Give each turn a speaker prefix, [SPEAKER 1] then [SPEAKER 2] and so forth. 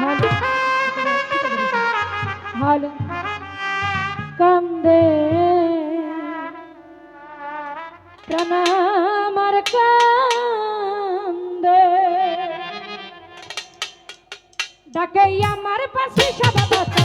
[SPEAKER 1] হল হল কান্দে। প্রাণ আমার কান্দে। ডাকে আমার পাশে বাবা